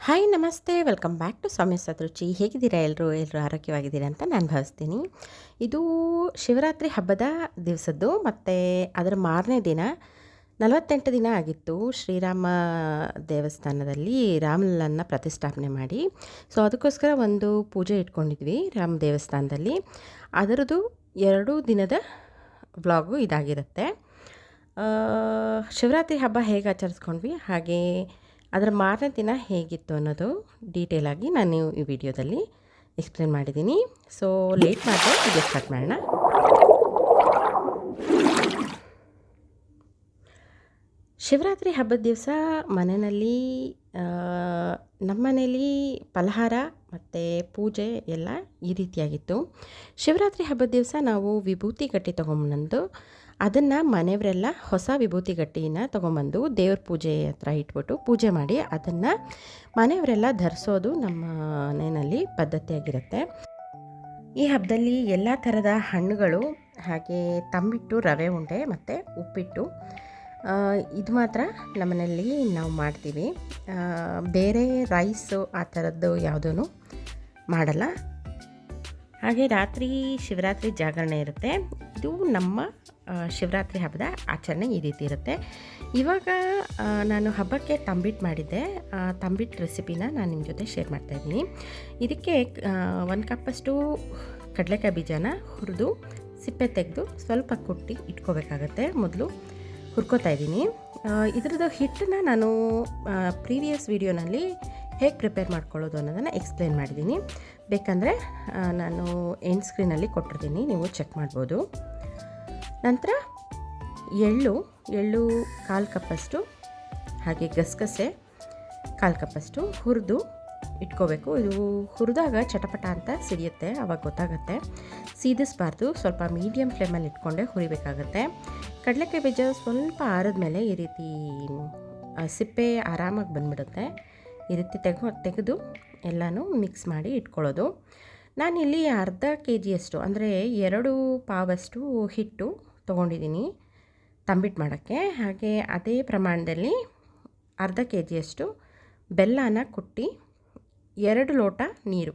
Hi, ನಮಸ್ತೆ. Welcome back to Swami Sadruchi. ಹೇಗಿದ್ದೀರಾ ಎಲ್ಲರೂ ಎಲ್ಲರೂ ಆರೋಗ್ಯವಾಗಿದ್ದೀರಾ ಅಂತ ನಾನು ಭಾವಿಸ್ತೀನಿ. ಇದು ಶಿವರಾತ್ರಿ ಹಬ್ಬದ ದಿವಸದ್ದು. ಮತ್ತು ಅದರ ಮಾರನೇ ದಿನ, ನಲವತ್ತೆಂಟು ದಿನ ಆಗಿತ್ತು ಶ್ರೀರಾಮ ದೇವಸ್ಥಾನದಲ್ಲಿ ರಾಮಲನ್ನ ಪ್ರತಿಷ್ಠಾಪನೆ ಮಾಡಿ. ಸೊ, ಅದಕ್ಕೋಸ್ಕರ ಒಂದು ಪೂಜೆ ಇಟ್ಕೊಂಡಿದ್ವಿ ರಾಮ ದೇವಸ್ಥಾನದಲ್ಲಿ. ಅದರದ್ದು ಎರಡು ದಿನದ ವ್ಲಾಗು ಇದಾಗಿರುತ್ತೆ. ಶಿವರಾತ್ರಿ ಹಬ್ಬ ಹೇಗೆ ಆಚರಿಸ್ಕೊಂಡ್ವಿ? ಹಾಗೆ ಅದರ ಮಾರನೇ ದಿನ ಹೇಗಿತ್ತು ಅನ್ನೋದು ಡೀಟೇಲ್ ಆಗಿ ನಾನು ಈ ವಿಡಿಯೋದಲ್ಲಿ ಎಕ್ಸ್ಪ್ಲೇನ್ ಮಾಡಿದ್ದೀನಿ. ಸೊ ಲೇಟ್ ಮಾಡಿದೆ ವಿಡಿಯೋ ಸ್ಟಾರ್ಟ್ ಮಾಡೋಣ. ಶಿವರಾತ್ರಿ ಹಬ್ಬದ ದಿವಸ ಮನೆಯಲ್ಲಿ ನಮ್ಮ ಮನೇಲಿ ಫಲಹಾರ ಮತ್ತು ಪೂಜೆ ಎಲ್ಲ ಈ ರೀತಿಯಾಗಿತ್ತು. ಶಿವರಾತ್ರಿ ಹಬ್ಬದ ದಿವಸ ನಾವು ವಿಭೂತಿ ಗಟ್ಟಿ ತೊಗೊಂಬಂದು ಅದನ್ನು ಮನೆಯವರೆಲ್ಲ ಹೊಸ ವಿಭೂತಿ ಗಟ್ಟಿನ ತೊಗೊಂಬಂದು ದೇವ್ರ ಪೂಜೆ ಹತ್ರ ಇಟ್ಬಿಟ್ಟು ಪೂಜೆ ಮಾಡಿ ಅದನ್ನು ಮನೆಯವರೆಲ್ಲ ಧರಿಸೋದು ನಮ್ಮ ಮನೆಯಲ್ಲಿ ಪದ್ಧತಿಯಾಗಿರುತ್ತೆ ಈ ಹಬ್ಬದಲ್ಲಿ ಎಲ್ಲ ಥರದ ಹಣ್ಣುಗಳು ಹಾಗೆ ತಂಬಿಟ್ಟು ರವೆ ಉಂಡೆ ಮತ್ತು ಉಪ್ಪಿಟ್ಟು ಇದು ಮಾತ್ರ ನಮ್ಮನೆಯಲ್ಲಿ ನಾವು ಮಾಡ್ತೀವಿ. ಬೇರೆ ರೈಸು ಆ ಥರದ್ದು ಯಾವುದೂ ಮಾಡಲ್ಲ. ಹಾಗೆ ರಾತ್ರಿ ಶಿವರಾತ್ರಿ ಜಾಗರಣೆ ಇರುತ್ತೆ. ಇದು ನಮ್ಮ ಶಿವರಾತ್ರಿ ಹಬ್ಬದ ಆಚರಣೆ ಈ ರೀತಿ ಇರುತ್ತೆ. ಇವಾಗ ನಾನು ಹಬ್ಬಕ್ಕೆ ತಂಬಿಟ್ಟು ಮಾಡಿದ್ದೆ. ತಂಬಿಟ್ಟು ರೆಸಿಪಿನ ನಾನು ನಿಮ್ಮ ಜೊತೆ ಶೇರ್ ಮಾಡ್ತಾಯಿದ್ದೀನಿ ಇದಕ್ಕೆ ಒಂದು ಕಪ್ಪಷ್ಟು ಕಡಲೆಕಾಯಿ ಬೀಜನ ಹುರಿದು, ಸಿಪ್ಪೆ ತೆಗೆದು ಸ್ವಲ್ಪ ಕುಟ್ಟಿ ಇಟ್ಕೋಬೇಕಾಗತ್ತೆ. ಮೊದಲು ಹುರ್ಕೋತಾ ಇದ್ದೀನಿ. ಇದ್ರದ್ದು ಹಿಟ್ಟನ್ನ ನಾನು ಪ್ರೀವಿಯಸ್ ವಿಡಿಯೋನಲ್ಲಿ ಹೇಗೆ ಪ್ರಿಪೇರ್ ಮಾಡ್ಕೊಳ್ಳೋದು ಅನ್ನೋದನ್ನು ಎಕ್ಸ್ಪ್ಲೇನ್ ಮಾಡಿದ್ದೀನಿ. ಬೇಕಂದರೆ ನಾನು ಎಂಡ್ ಸ್ಕ್ರೀನಲ್ಲಿ ಕೊಟ್ಟಿರ್ತೀನಿ. ನೀವು ಚೆಕ್ ಮಾಡ್ಬೋದು. ನಂತರ ಎಳ್ಳು ಎಳ್ಳು ಕಾಲು ಕಪ್ಪಷ್ಟು, ಹಾಗೆ ಗಸಗಸೆ ಕಾಲು ಕಪ್ಪಷ್ಟು ಹುರಿದು ಇಟ್ಕೋಬೇಕು. ಇದು ಹುರಿದಾಗ ಚಟಪಟ ಅಂತ ಸಿಡಿಯುತ್ತೆ ಆವಾಗ ಗೊತ್ತಾಗುತ್ತೆ. ಸೀದಿಸ್ಬಾರ್ದು, ಸ್ವಲ್ಪ ಮೀಡಿಯಮ್ ಫ್ಲೇಮಲ್ಲಿ ಇಟ್ಕೊಂಡೆ ಹುರಿಬೇಕಾಗುತ್ತೆ. ಕಡಲೆಕಾಯಿ ಬೀಜ ಸ್ವಲ್ಪ ಆರಿದ್ಮೇಲೆ ಈ ರೀತಿ ಸಿಪ್ಪೆ ಆರಾಮಾಗಿ ಬಂದ್ಬಿಡುತ್ತೆ. ಈ ರೀತಿ ತೆಗೆ ತೆಗೆದು ಎಲ್ಲನೂ ಮಿಕ್ಸ್ ಮಾಡಿ ಇಟ್ಕೊಳ್ಳೋದು. ನಾನಿಲ್ಲಿ ಅರ್ಧ ಕೆ ಜಿಯಷ್ಟು ಅಂದರೆ ಎರಡು ಪಾವಷ್ಟು ಹಿಟ್ಟು ತೊಗೊಂಡಿದ್ದೀನಿ ತಂಬಿಟ್ಟು ಮಾಡೋಕ್ಕೆ. ಹಾಗೆ ಅದೇ ಪ್ರಮಾಣದಲ್ಲಿ ಅರ್ಧ ಕೆ ಜಿಯಷ್ಟು ಬೆಲ್ಲನ ಕುಟ್ಟಿ ಎರಡು ಲೋಟ ನೀರು.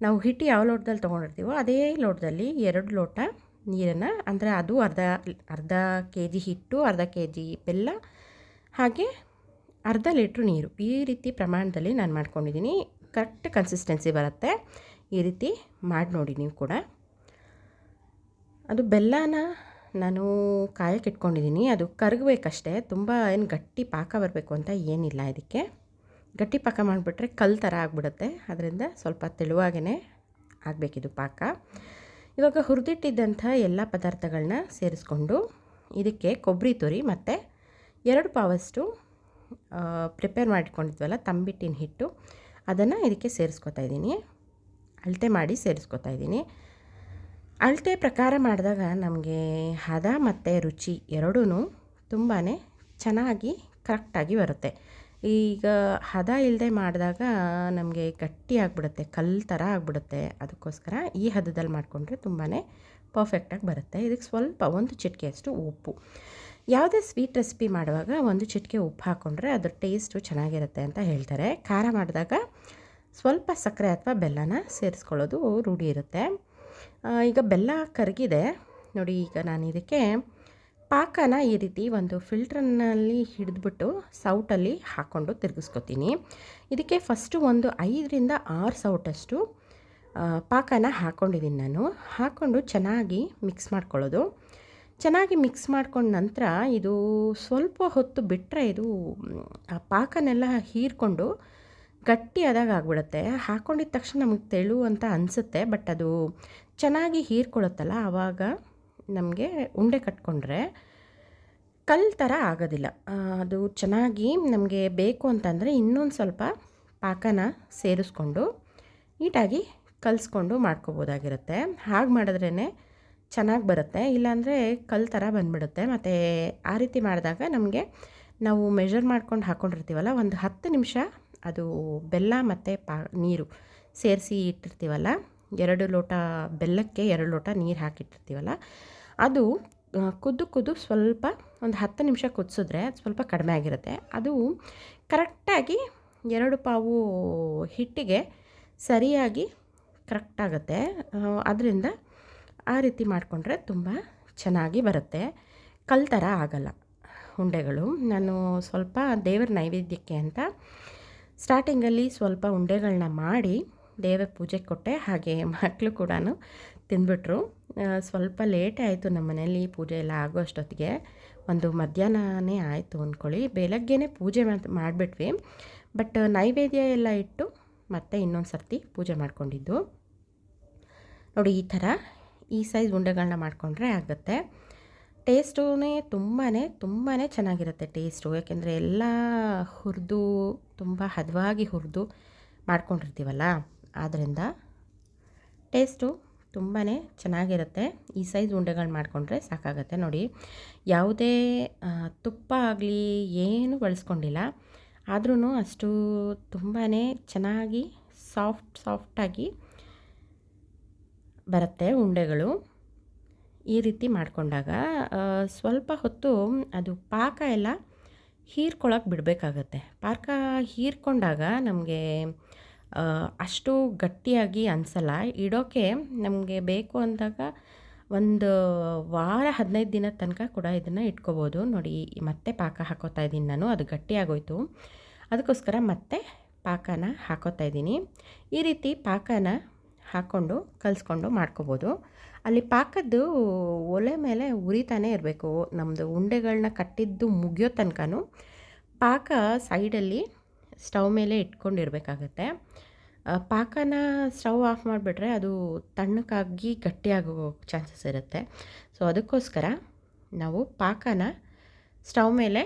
ನಾವು ಹಿಟ್ಟು ಯಾವ ಲೋಟದಲ್ಲಿ ತೊಗೊಂಡಿರ್ತೀವೋ ಅದೇ ಲೋಟದಲ್ಲಿ ಎರಡು ಲೋಟ ನೀರನ್ನು, ಅಂದರೆ ಅದು ಅರ್ಧ ಅರ್ಧ ಕೆ ಜಿ ಹಿಟ್ಟು, ಅರ್ಧ ಕೆ ಜಿ ಬೆಲ್ಲ, ಹಾಗೆ ಅರ್ಧ ಲೀಟ್ರ್ ನೀರು. ಈ ರೀತಿ ಪ್ರಮಾಣದಲ್ಲಿ ನಾನು ಮಾಡ್ಕೊಂಡಿದ್ದೀನಿ. ಕರೆಕ್ಟ್ ಕನ್ಸಿಸ್ಟೆನ್ಸಿ ಬರುತ್ತೆ. ಈ ರೀತಿ ಮಾಡಿ ನೋಡಿ ನೀವು ಕೂಡ. ಅದು ಬೆಲ್ಲನ ನಾನು ಕಾಯಕ್ಕೆ ಇಟ್ಕೊಂಡಿದ್ದೀನಿ. ಅದು ಕರಗಬೇಕಷ್ಟೇ. ತುಂಬ ಏನು ಗಟ್ಟಿ ಪಾಕ ಬರಬೇಕು ಅಂತ ಏನಿಲ್ಲ ಇದಕ್ಕೆ. ಗಟ್ಟಿ ಪಾಕ ಮಾಡಿಬಿಟ್ರೆ ಕಲ್ಲು ಥರ ಆಗಿಬಿಡುತ್ತೆ. ಅದರಿಂದ ಸ್ವಲ್ಪ ತೆಳುವಾಗೇ ಆಗಬೇಕಿದು ಪಾಕ. ಇವಾಗ ಹುರಿದಿಟ್ಟಿದ್ದಂಥ ಎಲ್ಲ ಪದಾರ್ಥಗಳನ್ನ ಸೇರಿಸ್ಕೊಂಡು ಇದಕ್ಕೆ ಕೊಬ್ಬರಿ ತುರಿ ಮತ್ತು ಎರಡು ಪಾವಷ್ಟು ಪ್ರಿಪೇರ್ ಮಾಡಿಕೊಂಡಿದ್ವಲ್ಲ ತಂಬಿಟ್ಟಿನ ಹಿಟ್ಟು. ಅದನ್ನು ಇದಕ್ಕೆ ಸೇರಿಸ್ಕೊತಾ ಇದ್ದೀನಿ. ಅಳತೆ ಮಾಡಿ ಸೇರಿಸ್ಕೊತಾ ಇದ್ದೀನಿ. ಅಳತೆ ಪ್ರಕಾರ ಮಾಡಿದಾಗ ನಮಗೆ ಹದ ಮತ್ತು ರುಚಿ ಎರಡೂ ತುಂಬಾ ಚೆನ್ನಾಗಿ ಕರೆಕ್ಟಾಗಿ ಬರುತ್ತೆ. ಈಗ ಹದ ಇಲ್ಲದೆ ಮಾಡಿದಾಗ ನಮಗೆ ಗಟ್ಟಿ ಆಗಿಬಿಡುತ್ತೆ, ಕಲ್ಲು ಥರ ಆಗಿಬಿಡುತ್ತೆ. ಅದಕ್ಕೋಸ್ಕರ ಈ ಹದದಲ್ಲಿ ಮಾಡಿಕೊಂಡ್ರೆ ತುಂಬಾ ಪರ್ಫೆಕ್ಟಾಗಿ ಬರುತ್ತೆ. ಇದಕ್ಕೆ ಸ್ವಲ್ಪ ಒಂದು ಚಿಟಿಕೆಯಷ್ಟು ಉಪ್ಪು. ಯಾವುದೇ ಸ್ವೀಟ್ ರೆಸಿಪಿ ಮಾಡುವಾಗ ಒಂದು ಚಿಟಿಕೆ ಉಪ್ಪು ಹಾಕ್ಕೊಂಡ್ರೆ ಅದ್ರ ಟೇಸ್ಟು ಚೆನ್ನಾಗಿರುತ್ತೆ ಅಂತ ಹೇಳ್ತಾರೆ. ಖಾರ ಮಾಡಿದಾಗ ಸ್ವಲ್ಪ ಸಕ್ಕರೆ ಅಥವಾ ಬೆಲ್ಲನ ಸೇರಿಸ್ಕೊಳ್ಳೋದು ರೂಢಿ ಇರುತ್ತೆ. ಈಗ ಬೆಲ್ಲ ಕರಗಿದೆ. ನೋಡಿ, ಈಗ ನಾನು ಇದಕ್ಕೆ ಪಾಕನ ಈ ರೀತಿ ಒಂದು ಫಿಲ್ಟ್ರನ್ನಲ್ಲಿ ಹಿಡಿದ್ಬಿಟ್ಟು ಸೌಟಲ್ಲಿ ಹಾಕ್ಕೊಂಡು ತಿರುಗಿಸ್ಕೊತೀನಿ. ಇದಕ್ಕೆ ಫಸ್ಟು ಒಂದು ಐದರಿಂದ ಆರು ಸೌಟಷ್ಟು ಪಾಕನ ಹಾಕ್ಕೊಂಡಿದ್ದೀನಿ ನಾನು. ಹಾಕ್ಕೊಂಡು ಚೆನ್ನಾಗಿ ಮಿಕ್ಸ್ ಮಾಡ್ಕೊಳ್ಳೋದು. ಚೆನ್ನಾಗಿ ಮಿಕ್ಸ್ ಮಾಡ್ಕೊಂಡ ನಂತರ ಇದು ಸ್ವಲ್ಪ ಹೊತ್ತು ಬಿಟ್ಟರೆ ಇದು, ಆ, ಪಾಕನೆಲ್ಲ ಹೀರ್ಕೊಂಡು ಗಟ್ಟಿಯಾದಾಗ ಆಗ್ಬಿಡುತ್ತೆ. ಹಾಕ್ಕೊಂಡಿದ್ದ ತಕ್ಷಣ ನಮಗೆ ತೆಳು ಅಂತ ಅನಿಸುತ್ತೆ, ಬಟ್ ಅದು ಚೆನ್ನಾಗಿ ಹೀರ್ಕೊಳ್ಳುತ್ತಲ್ಲ ಆವಾಗ ನಮಗೆ ಉಂಡೆ ಕಟ್ಕೊಂಡ್ರೆ ಕಲ್ಲು ಥರ ಆಗೋದಿಲ್ಲ. ಅದು ಚೆನ್ನಾಗಿ ನಮಗೆ ಬೇಕು ಅಂತಂದರೆ ಇನ್ನೊಂದು ಸ್ವಲ್ಪ ಪಾಕನ ಸೇರಿಸ್ಕೊಂಡು ನೀಟಾಗಿ ಕಲಿಸ್ಕೊಂಡು ಮಾಡ್ಕೋಬೋದಾಗಿರುತ್ತೆ. ಹಾಗೆ ಮಾಡಿದ್ರೇ ಚೆನ್ನಾಗಿ ಬರುತ್ತೆ. ಇಲ್ಲಾಂದರೆ ಕಲ್ಲು ಥರ ಬಂದುಬಿಡುತ್ತೆ. ಮತ್ತು ಆ ರೀತಿ ಮಾಡಿದಾಗ ನಮಗೆ ನಾವು ಮೆಷರ್ ಮಾಡ್ಕೊಂಡು ಹಾಕ್ಕೊಂಡಿರ್ತೀವಲ್ಲ ಒಂದು ಹತ್ತು ನಿಮಿಷ ಅದು ಬೆಲ್ಲ ಮತ್ತು ಪಾ, ನೀರು ಸೇರಿಸಿ ಇಟ್ಟಿರ್ತೀವಲ್ಲ ಎರಡು ಲೋಟ ಬೆಲ್ಲಕ್ಕೆ ಎರಡು ಲೋಟ ನೀರು ಹಾಕಿಟ್ಟಿರ್ತೀವಲ್ಲ? ಅದು ಕುದ್ದು ಕುದ್ದು ಸ್ವಲ್ಪ ಒಂದು ಹತ್ತು ನಿಮಿಷ ಕುದಿಸಿದ್ರೆ ಸ್ವಲ್ಪ ಕಡಿಮೆ ಆಗಿರುತ್ತೆ. ಅದು ಕರೆಕ್ಟಾಗಿ ಎರಡು ಪಾವು ಹಿಟ್ಟಿಗೆ ಸರಿಯಾಗಿ ಕರೆಕ್ಟ್ ಆಗುತ್ತೆ. ಅದರಿಂದ ಆ ರೀತಿ ಮಾಡಿಕೊಂಡ್ರೆ ತುಂಬ ಚೆನ್ನಾಗಿ ಬರುತ್ತೆ. ಕಲ್ ಥರ ಆಗಲ್ಲ ಉಂಡೆಗಳು. ನಾನು ಸ್ವಲ್ಪ ದೇವರ ನೈವೇದ್ಯಕ್ಕೆ ಅಂತ ಸ್ಟಾರ್ಟಿಂಗಲ್ಲಿ ಸ್ವಲ್ಪ ಉಂಡೆಗಳನ್ನ ಮಾಡಿ ದೇವರ ಪೂಜೆ ಕೊಟ್ಟೆ, ಹಾಗೆ ಮಕ್ಕಳು ಕೂಡ ತಿಂದ್ಬಿಟ್ರು. ಸ್ವಲ್ಪ ಲೇಟ್ ಆಯಿತು ನಮ್ಮ ಮನೇಲಿ ಪೂಜೆ ಎಲ್ಲ ಆಗೋ ಅಷ್ಟೊತ್ತಿಗೆ ಒಂದು ಮಧ್ಯಾಹ್ನನೇ ಆಯಿತು ಅಂದ್ಕೊಳ್ಳಿ. ಬೆಳಗ್ಗೆನೇ ಪೂಜೆ ಮಾಡ್- ಮಾಡಿಬಿಟ್ವಿ. ಬಟ್ ನೈವೇದ್ಯ ಎಲ್ಲ ಇಟ್ಟು ಮತ್ತೆ ಇನ್ನೊಂದು ಸರ್ತಿ ಪೂಜೆ ಮಾಡ್ಕೊಂಡಿದ್ದು. ನೋಡಿ, ಈ ಥರ ಈ ಸೈಜ್ ಉಂಡೆಗಳನ್ನ ಮಾಡಿಕೊಂಡ್ರೆ ಆಗುತ್ತೆ. ಟೇಸ್ಟೂ ತುಂಬಾ ತುಂಬಾ ಚೆನ್ನಾಗಿರುತ್ತೆ ಟೇಸ್ಟು. ಯಾಕೆಂದರೆ ಎಲ್ಲ ಹುರಿದು, ತುಂಬ ಹದವಾಗಿ ಹುರಿದು ಮಾಡ್ಕೊಂಡಿರ್ತೀವಲ್ಲ? ಆದ್ದರಿಂದ ಟೇಸ್ಟು ತುಂಬಾ ಚೆನ್ನಾಗಿರುತ್ತೆ. ಈ ಸೈಜ್ ಉಂಡೆಗಳು ಮಾಡಿಕೊಂಡ್ರೆ ಸಾಕಾಗತ್ತೆ ನೋಡಿ. ಯಾವುದೇ ತುಪ್ಪ ಆಗಲಿ ಏನು ಬಳಸ್ಕೊಂಡಿಲ್ಲ. ಆದ್ರೂ ಅಷ್ಟು ತುಂಬಾ ಚೆನ್ನಾಗಿ ಸಾಫ್ಟ್ ಸಾಫ್ಟಾಗಿ ಬರುತ್ತೆ ಉಂಡೆಗಳು. ಈ ರೀತಿ ಮಾಡಿಕೊಂಡಾಗ ಸ್ವಲ್ಪ ಹೊತ್ತು ಅದು ಪಾಕ ಎಲ್ಲ ಹೀರ್ಕೊಳಕ್ಕೆ ಬಿಡಬೇಕಾಗತ್ತೆ. ಪಾಕ ಹೀರ್ಕೊಂಡಾಗ ನಮಗೆ ಅಷ್ಟು ಗಟ್ಟಿಯಾಗಿ ಅನಿಸಲ್ಲ. ಇಡೋಕ್ಕೆ ನಮಗೆ ಬೇಕು ಅಂದಾಗ ಒಂದು ವಾರ, ಹದಿನೈದು ದಿನದ ತನಕ ಕೂಡ ಇದನ್ನು ಇಟ್ಕೋಬೋದು. ನೋಡಿ, ಮತ್ತೆ ಪಾಕ ಹಾಕೋತಾ ಇದ್ದೀನಿ ನಾನು. ಅದು ಗಟ್ಟಿಯಾಗೋಯ್ತು. ಅದಕ್ಕೋಸ್ಕರ ಮತ್ತೆ ಪಾಕನ ಹಾಕೋತಾ ಇದ್ದೀನಿ. ಈ ರೀತಿ ಪಾಕನ ಹಾಕ್ಕೊಂಡು ಕಲಿಸ್ಕೊಂಡು ಮಾಡ್ಕೋಬೋದು. ಅಲ್ಲಿ ಪಾಕದ್ದು ಒಲೆ ಮೇಲೆ ಉರಿತಾನೆ ಇರಬೇಕು. ನಮ್ಮದು ಉಂಡೆಗಳನ್ನ ಕಟ್ಟಿದ್ದು ಮುಗಿಯೋ ತನಕನೂ ಪಾಕ ಸೈಡಲ್ಲಿ ಸ್ಟವ್ ಮೇಲೆ ಇಟ್ಕೊಂಡಿರಬೇಕಾಗತ್ತೆ. ಪಾಕನ ಸ್ಟವ್ ಆಫ್ ಮಾಡಿಬಿಟ್ರೆ ಅದು ತಣ್ಣಕ್ಕಾಗಿ ಗಟ್ಟಿಯಾಗೋ ಚಾನ್ಸಸ್ ಇರುತ್ತೆ. ಸೊ, ಅದಕ್ಕೋಸ್ಕರ ನಾವು ಪಾಕನ ಸ್ಟವ್ ಮೇಲೆ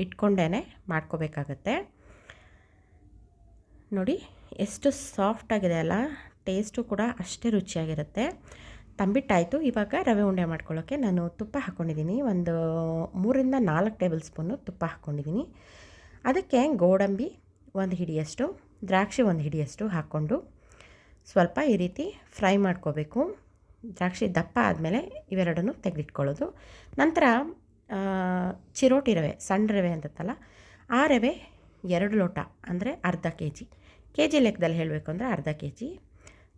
ಇಟ್ಕೊಂಡೇ ಮಾಡ್ಕೋಬೇಕಾಗತ್ತೆ. ನೋಡಿ, ಎಷ್ಟು ಸಾಫ್ಟ್ ಆಗಿದೆ ಅಲ್ಲ. ಟೇಸ್ಟು ಕೂಡ ಅಷ್ಟೇ ರುಚಿಯಾಗಿರುತ್ತೆ. ತಂಬಿಟ್ಟಾಯಿತು. ಇವಾಗ ರವೆ ಉಂಡೆ ಮಾಡ್ಕೊಳ್ಳೋಕ್ಕೆ ನಾನು ತುಪ್ಪ ಹಾಕ್ಕೊಂಡಿದ್ದೀನಿ ಒಂದು ಮೂರಿಂದ ನಾಲ್ಕು ಟೇಬಲ್ ಸ್ಪೂನು ತುಪ್ಪ ಹಾಕ್ಕೊಂಡಿದ್ದೀನಿ ಅದಕ್ಕೆ ಗೋಡಂಬಿ ಒಂದು ಹಿಡಿಯಷ್ಟು, ದ್ರಾಕ್ಷಿ ಒಂದು ಹಿಡಿಯಷ್ಟು ಹಾಕ್ಕೊಂಡು ಸ್ವಲ್ಪ ಈ ರೀತಿ ಫ್ರೈ ಮಾಡ್ಕೋಬೇಕು. ದ್ರಾಕ್ಷಿ ದಪ್ಪ ಆದಮೇಲೆ ಇವೆರಡನ್ನು ತೆಗೆದಿಟ್ಕೊಳ್ಳೋದು. ನಂತರ ಚಿರೋಟಿ ರವೆ, ಸಣ್ಣ ರವೆ ಅಂತತ್ತಲ್ಲ, ಆ ರವೆ ಎರಡು ಲೋಟ, ಅಂದರೆ ಅರ್ಧ ಕೆ ಜಿ ಕೆ ಜಿ ಲೆಕ್ಕದಲ್ಲಿ ಹೇಳಬೇಕು ಅಂದರೆ ಅರ್ಧ ಕೆ ಜಿ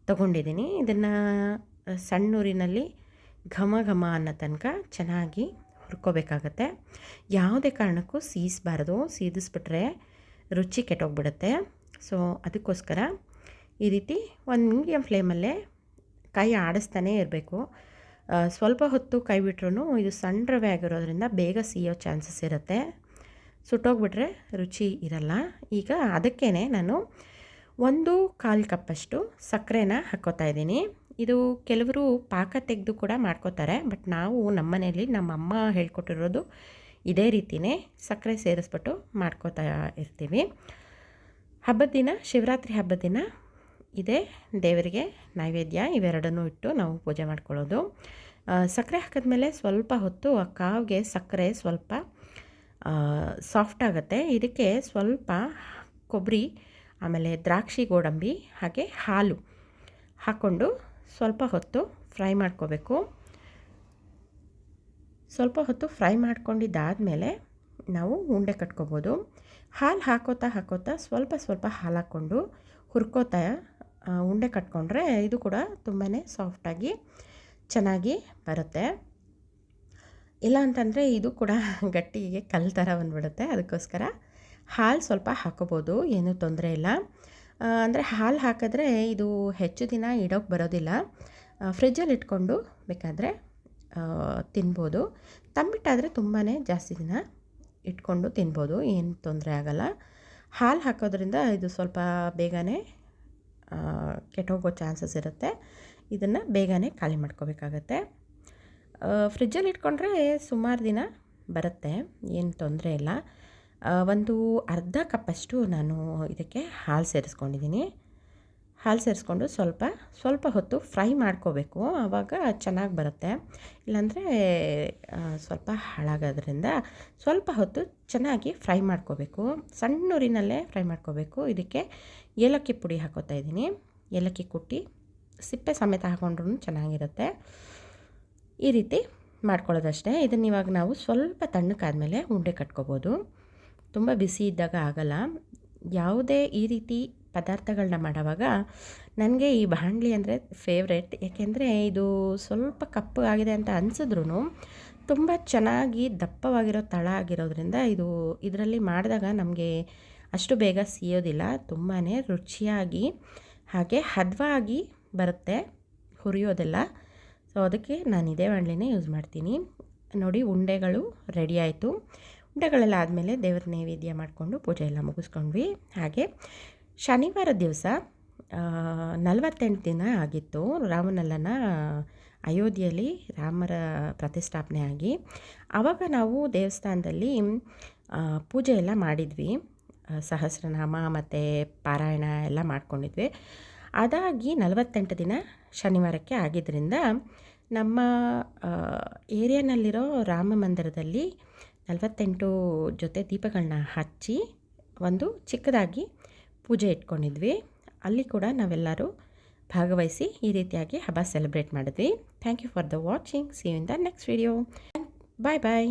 ತೊಗೊಂಡಿದ್ದೀನಿ. ಇದನ್ನು ಸಣ್ಣೂರಿನಲ್ಲಿ ಘಮ ಘಮ ಅನ್ನೋ ತನಕ ಚೆನ್ನಾಗಿ ಹುರ್ಕೋಬೇಕಾಗತ್ತೆ. ಯಾವುದೇ ಕಾರಣಕ್ಕೂ ಸೀಸಬಾರ್ದು, ಸೀದಿಸ್ಬಿಟ್ರೆ ರುಚಿ ಕೆಟ್ಟೋಗ್ಬಿಡುತ್ತೆ. ಸೊ ಅದಕ್ಕೋಸ್ಕರ ಈ ರೀತಿ ಒಂದು ಮೀಡಿಯಮ್ ಫ್ಲೇಮಲ್ಲೇ ಕೈ ಆಡಿಸ್ತಾನೇ ಇರಬೇಕು. ಸ್ವಲ್ಪ ಹೊತ್ತು ಕೈ ಬಿಟ್ರೂ ಇದು ಸಣ್ಣ ರವೆ ಆಗಿರೋದ್ರಿಂದ ಬೇಗ ಸಿಯೋ ಚಾನ್ಸಸ್ ಇರುತ್ತೆ. ಸುಟ್ಟೋಗ್ಬಿಟ್ರೆ ರುಚಿ ಇರಲ್ಲ. ಈಗ ಅದಕ್ಕೇ ನಾನು ಒಂದು ಕಾಲು ಕಪ್ಪಷ್ಟು ಸಕ್ಕರೆನ ಹಾಕ್ಕೋತಾ ಇದ್ದೀನಿ. ಇದು ಕೆಲವರು ಪಾಕ ತೆಗೆದು ಕೂಡ ಮಾಡ್ಕೋತಾರೆ. ಬಟ್ ನಾವು ನಮ್ಮನೇಲಿ ನಮ್ಮ ಅಮ್ಮ ಹೇಳ್ಕೊಟ್ಟಿರೋದು ಇದೇ ರೀತಿಯೇ ಸಕ್ಕರೆ ಸೇರಿಸ್ಬಿಟ್ಟು ಮಾಡ್ಕೋತಾ ಇರ್ತೀವಿ. ಹಬ್ಬದ ದಿನ, ಶಿವರಾತ್ರಿ ಹಬ್ಬದ ದಿನ ಇದೇ ದೇವರಿಗೆ ನೈವೇದ್ಯ ಇವೆರಡನ್ನೂ ಇಟ್ಟು ನಾವು ಪೂಜೆ ಮಾಡ್ಕೊಳ್ಳೋದು. ಸಕ್ಕರೆ ಸಕ್ಕರೆ ಹಾಕಿದ್ಮೇಲೆ ಸ್ವಲ್ಪ ಹೊತ್ತು ಆ ಕಾವಿಗೆ ಸಕ್ಕರೆ ಸ್ವಲ್ಪ ಸಾಫ್ಟ್ ಆಗುತ್ತೆ. ಇದಕ್ಕೆ ಸ್ವಲ್ಪ ಕೊಬ್ಬರಿ ಆಮೇಲೆ ದ್ರಾಕ್ಷಿ, ಗೋಡಂಬಿ ಹಾಗೆ ಹಾಲು ಹಾಕ್ಕೊಂಡು ಸ್ವಲ್ಪ ಹೊತ್ತು ಫ್ರೈ ಮಾಡ್ಕೋಬೇಕು. ಸ್ವಲ್ಪ ಹೊತ್ತು ಫ್ರೈ ಮಾಡ್ಕೊಂಡಿದ್ದಾದಮೇಲೆ ನಾವು ಉಂಡೆ ಕಟ್ಕೋಬೋದು. ಹಾಲು ಹಾಕೋತಾ ಹಾಕೋತಾ ಸ್ವಲ್ಪ ಸ್ವಲ್ಪ ಹಾಲು ಹಾಕ್ಕೊಂಡು ಹುರ್ಕೋತಾ ಉಂಡೆ ಕಟ್ಕೊಂಡ್ರೆ ಇದು ಕೂಡ ತುಂಬಾ ಸಾಫ್ಟಾಗಿ ಚೆನ್ನಾಗಿ ಬರುತ್ತೆ. ಇಲ್ಲ ಅಂತಂದರೆ ಇದು ಕೂಡ ಗಟ್ಟಿಗೆ ಕಲ್ ಥರ ಬಂದುಬಿಡುತ್ತೆ. ಅದಕ್ಕೋಸ್ಕರ ಹಾಲು ಸ್ವಲ್ಪ ಹಾಕೋಬೋದು, ಏನೂ ತೊಂದರೆ ಇಲ್ಲ. ಅಂದರೆ ಹಾಲು ಹಾಕಿದ್ರೆ ಇದು ಹೆಚ್ಚು ದಿನ ಇಡೋಕ್ಕೆ ಬರೋದಿಲ್ಲ. ಫ್ರಿಜ್ಜಲ್ಲಿ ಇಟ್ಕೊಂಡು ಬೇಕಾದರೆ ತಿನ್ಬೋದು. ತಂಬಿಟ್ಟಾದರೆ ತುಂಬಾ ಜಾಸ್ತಿ ದಿನ ಇಟ್ಕೊಂಡು ತಿನ್ಬೋದು, ಏನು ತೊಂದರೆ ಆಗಲ್ಲ. ಹಾಲು ಹಾಕೋದ್ರಿಂದ ಇದು ಸ್ವಲ್ಪ ಬೇಗನೆ ಕೆಟ್ಟೋಗೋ ಚಾನ್ಸಸ್ ಇರುತ್ತೆ. ಇದನ್ನು ಬೇಗನೆ ಖಾಲಿ ಮಾಡ್ಕೋಬೇಕಾಗತ್ತೆ. ಫ್ರಿಜ್ಜಲ್ಲಿ ಇಟ್ಕೊಂಡ್ರೆ ಸುಮಾರು ದಿನ ಬರುತ್ತೆ, ಏನು ತೊಂದರೆ ಇಲ್ಲ. ಒಂದು ಅರ್ಧ ಕಪ್ಪಷ್ಟು ನಾನು ಇದಕ್ಕೆ ಹಾಲು ಸೇರಿಸ್ಕೊಂಡಿದ್ದೀನಿ. ಹಾಲು ಸೇರಿಸ್ಕೊಂಡು ಸ್ವಲ್ಪ ಸ್ವಲ್ಪ ಹೊತ್ತು ಫ್ರೈ ಮಾಡ್ಕೋಬೇಕು. ಆವಾಗ ಚೆನ್ನಾಗಿ ಬರುತ್ತೆ. ಇಲ್ಲಾಂದರೆ ಸ್ವಲ್ಪ ಹಾಳಾಗೋದ್ರಿಂದ ಸ್ವಲ್ಪ ಹೊತ್ತು ಚೆನ್ನಾಗಿ ಫ್ರೈ ಮಾಡ್ಕೋಬೇಕು. ಸಣ್ಣ ಉರಿನಲ್ಲೇ ಫ್ರೈ ಮಾಡ್ಕೋಬೇಕು. ಇದಕ್ಕೆ ಏಲಕ್ಕಿ ಪುಡಿ ಹಾಕೋತಾ ಇದ್ದೀನಿ. ಏಲಕ್ಕಿ ಕುಟ್ಟಿ, ಸಿಪ್ಪೆ ಸಮೇತ ಹಾಕೊಂಡ್ರೂ ಚೆನ್ನಾಗಿರುತ್ತೆ. ಈ ರೀತಿ ಮಾಡ್ಕೊಳ್ಳೋದಷ್ಟೇ. ಇದನ್ನು ಇವಾಗ ನಾವು ಸ್ವಲ್ಪ ತಣ್ಣಕ್ಕಾದಮೇಲೆ ಉಂಡೆ ಕಟ್ಕೋಬೋದು. ತುಂಬ ಬಿಸಿ ಇದ್ದಾಗ ಆಗಲ್ಲ. ಯಾವುದೇ ಈ ರೀತಿ ಪದಾರ್ಥಗಳನ್ನ ಮಾಡೋವಾಗ ನನಗೆ ಈ ಬಾಣಲಿ ಅಂದರೆ ಫೇವ್ರೆಟ್ ಯಾಕೆಂದರೆ ಇದು ಸ್ವಲ್ಪ ಕಪ್ಪು ಆಗಿದೆ ಅಂತ ಅನಿಸಿದ್ರೂ ತುಂಬ ಚೆನ್ನಾಗಿ ದಪ್ಪವಾಗಿರೋ ತಳ ಆಗಿರೋದ್ರಿಂದ ಇದು ಇದರಲ್ಲಿ ಮಾಡಿದಾಗ ನಮಗೆ ಅಷ್ಟು ಬೇಗ ಸಿಯೋದಿಲ್ಲ. ತುಂಬಾ ರುಚಿಯಾಗಿ ಹಾಗೆ ಹದವಾಗಿ ಬರುತ್ತೆ, ಹುರಿಯೋದೆಲ್ಲ. ಸೊ ಅದಕ್ಕೆ ನಾನು ಇದೇ ಬಾಣಲಿನೇ ಯೂಸ್ ಮಾಡ್ತೀನಿ. ನೋಡಿ, ಉಂಡೆಗಳು ರೆಡಿ ಆಯಿತು. ಉಂಡೆಗಳೆಲ್ಲ ಆದಮೇಲೆ ದೇವರ ನೈವೇದ್ಯ ಮಾಡಿಕೊಂಡು ಪೂಜೆ ಎಲ್ಲ ಮುಗಿಸ್ಕೊಂಡ್ವಿ. ಹಾಗೆ ಶನಿವಾರ ದಿವಸ ನಲವತ್ತೆಂಟು ದಿನ ಆಗಿತ್ತು. ರಾಮನಲ್ಲನ ಅಯೋಧ್ಯೆಯಲ್ಲಿ ರಾಮರ ಪ್ರತಿಷ್ಠಾಪನೆ ಆಗಿ ಆವಾಗ ನಾವು ದೇವಸ್ಥಾನದಲ್ಲಿ ಪೂಜೆ ಎಲ್ಲ ಮಾಡಿದ್ವಿ. ಸಹಸ್ರನಾಮ ಮತ್ತು ಪಾರಾಯಣ ಎಲ್ಲ ಮಾಡ್ಕೊಂಡಿದ್ವಿ. ಅದಾಗಿ ನಲವತ್ತೆಂಟು ದಿನ ಶನಿವಾರಕ್ಕೆ ಆಗಿದ್ದರಿಂದ ನಮ್ಮ ಏರಿಯಾನಲ್ಲಿರೋ ರಾಮ ಮಂದಿರದಲ್ಲಿ ನಲವತ್ತೆಂಟು ಜೊತೆ ದೀಪಗಳನ್ನ ಹಚ್ಚಿ ಒಂದು ಚಿಕ್ಕದಾಗಿ ಪೂಜೆ ಇಟ್ಕೊಂಡಿದ್ವಿ. ಅಲ್ಲಿ ಕೂಡ ನಾವೆಲ್ಲರೂ ಭಾಗವಹಿಸಿ ಈ ರೀತಿಯಾಗಿ ಹಬ್ಬ ಸೆಲೆಬ್ರೇಟ್ ಮಾಡಿದ್ವಿ. Thank you for the watching see in the next video bye bye